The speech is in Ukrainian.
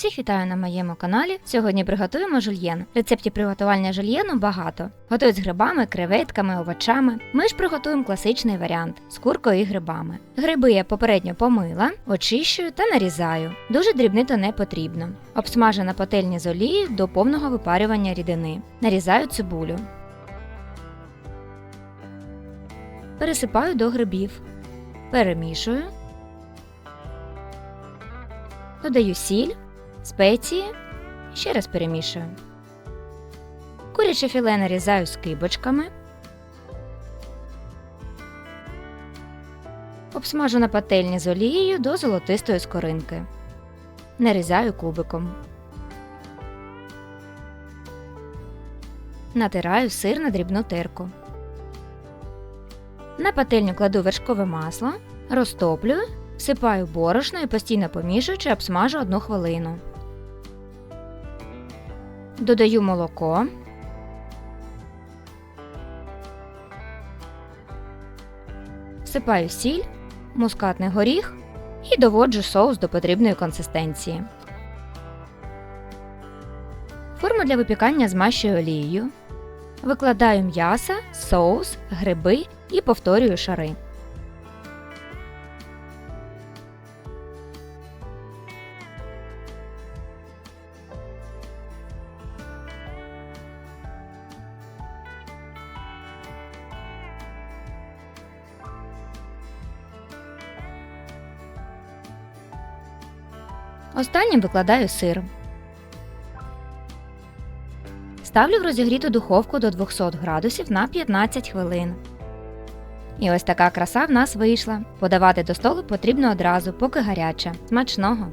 Всіх вітаю на моєму каналі. Сьогодні приготуємо жульєн. Рецептів приготування жульєну багато. Готують з грибами, креветками, овочами. Ми ж приготуємо класичний варіант з куркою і грибами. Гриби я попередньо помила, очищую та нарізаю. Дуже дрібнито не потрібно. Обсмажу на пательні з олією до повного випарювання рідини. Нарізаю цибулю. Пересипаю до грибів. Перемішую. Додаю сіль, спеції, ще раз перемішую. Куряче філе нарізаю скибочками. Обсмажу на пательні з олією до золотистої скоринки. Нарізаю кубиком. Натираю сир на дрібну терку. На пательню кладу вершкове масло, розтоплюю, всипаю борошно і постійно помішуючи обсмажу одну хвилину. Додаю молоко. Всипаю сіль, мускатний горіх і доводжу соус до потрібної консистенції. Форму для випікання змащую олією. Викладаю м'ясо, соус, гриби і повторюю шари. Останнім викладаю сир. Ставлю в розігріту духовку до 200 градусів на 15 хвилин. І ось така краса в нас вийшла. Подавати до столу потрібно одразу, поки гаряча. Смачного!